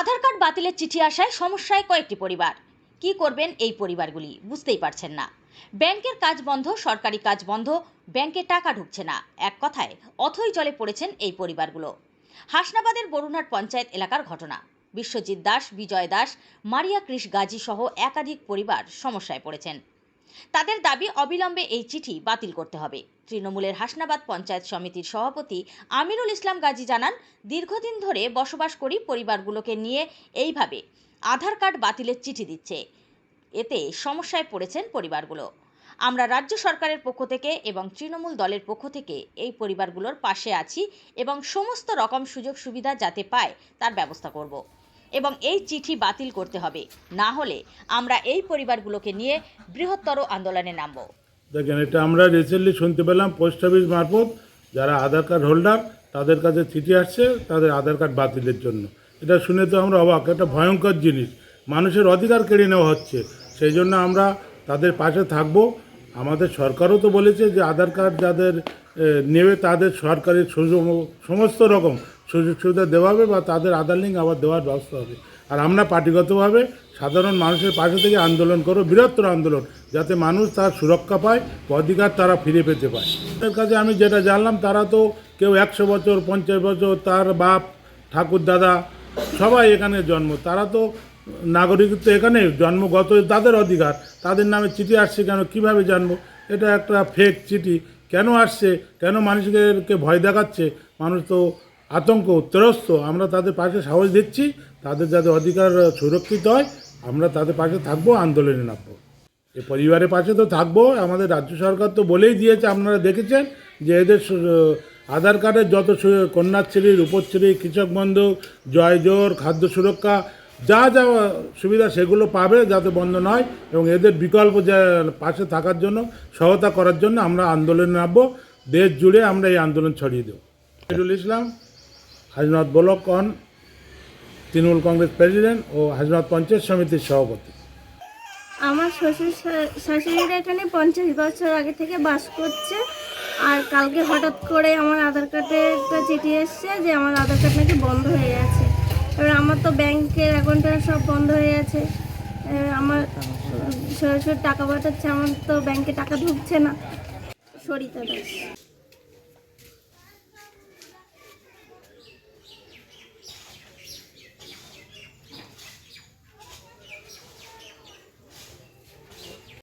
আধার card বাতিলের চিঠি আসায় সমস্যায় কয়েকটি পরিবার। কি করবেন এই পরিবারগুলি বুঝতেই পারছেন না। ব্যাংকের কাজ বন্ধ, সরকারি কাজ বন্ধ, ব্যাংকে টাকা ঢুকছে না। এক কথায়, অথই জলে পড়েছেন এই পরিবারগুলো। হাসনাবাদের বরুণহাট পঞ্চায়েত এলাকার ঘটনা। বিশ্বজিৎ দাস, বিজয় দাস, মারিয়া কৃষ গাজী সহ একাধিক পরিবার সমস্যায় পড়েছেন। তাদের দাবি অবিলম্বে এই চিঠি বাতিল করতে হবে। তৃণমূলের হাসনাবাদ পঞ্চায়েত সমিতির সভাপতি আমিরুল ইসলাম গাজী জানান, দীর্ঘদিন ধরে বসবাস করি পরিবারগুলোকে নিয়ে এইভাবে আধার কার্ড বাতিলের চিঠি দিচ্ছে। এতে সমস্যায় পড়েছেন পরিবারগুলো। আমরা রাজ্য সরকারের পক্ষ থেকে এবং তৃণমূল দলের পক্ষ থেকে এই পরিবারগুলোর পাশে আছি এবং সমস্ত রকম সুযোগ সুবিধা যাতে পায় তার ব্যবস্থা করব। এবং এই চিঠি বাতিল করতে হবে। না হলে আমরা এই পরিবারগুলোকে নিয়ে বৃহত্তর আন্দোলনে নামব। দেখেন, এটা আমরা রিসেন্টলি শুনতে পেলাম পোস্ট অফিস মারফত যারা আধার কার্ড হোল্ডার তাদের কাছে চিঠি আসছে, তাদের আধার কার্ড বাতিলের জন্য। এটা শুনে তো আমরা অবাক একটা ভয়ঙ্কর জিনিস। মানুষের অধিকার কেড়ে নেওয়া হচ্ছে। সেই জন্য আমরা তাদের পাশে থাকব। আমাদের সরকারও তো বলেছে যে আধার কার্ড যাদের নেবে তাদের সরকারের সমস্ত রকম সুযোগ সুবিধা দেওয়া হবে বা তাদের আধার লিঙ্ক আবার দেওয়ার ব্যবস্থা হবে। আর আমরা পার্টিগতভাবে সাধারণ মানুষের পাশে থেকে আন্দোলন করো বৃহত্তর আন্দোলন, যাতে মানুষ তার সুরক্ষা পায় অধিকার তারা ফিরে পেতে পায়। তাদের কাছে আমি যেটা জানলাম, তারা তো কেউ একশো বছর, পঞ্চাশ বছর, তার বাপ, ঠাকুর, দাদা, সবাই এখানে জন্ম। তারা তো নাগরিকত্ব এখানে জন্মগত, তাদের অধিকার। তাদের নামে চিঠি আসছে কেন, কীভাবে জানব? এটা একটা ফেক চিঠি। কেন আসছে? কেন মানুষকে ভয় দেখাচ্ছে? মানুষ তো আতঙ্ক ত্রস্ত আমরা তাদের পাশে সাহস দিচ্ছি। তাদের যাতে অধিকার সুরক্ষিত হয়, আমরা তাদের পাশে থাকব, আন্দোলনে নামবো। এ পরিবারের পাশে তো থাকব। আমাদের রাজ্য সরকার তো বলেই দিয়েছে, আপনারা দেখেছেন যে এদের আধার কার্ডের যত কন্যাশ্রী, রূপশ্রী, কৃষক বন্ধু, জয় জোর খাদ্য সুরক্ষা, যা যা সুবিধা সেগুলো পাবে যাতে বন্ধ নয় এবং এদের বিকল্প পাশে থাকার জন্য, সহায়তা করার জন্য আমরা আন্দোলনে নামবো। দেশ জুড়ে আমরা এই আন্দোলন ছড়িয়ে দেবো। ইসলাম হাজনাথ ব্লক কন তৃণমূল কংগ্রেস প্রেসিডেন্ট ও হাজনাথ পঞ্চায়েত সমিতির সভাপতি। আমার শ্বশুর শাশুড়িরা এখানে পঞ্চাশ বছর আগে থেকে বাস করছে। আর কালকে হঠাৎ করে আমার আধার কার্ডে একটা চিঠি এসছে যে আমার আধার কার্ড নাকি বন্ধ হয়ে গেছে। এবার আমার তো ব্যাংকের অ্যাকাউন্টটা সব বন্ধ হয়ে গেছে। আমার শ্বশুর টাকা পাঠাচ্ছে, আমার তো ব্যাংকে টাকা ঢুকছে না। সরিতা দাস।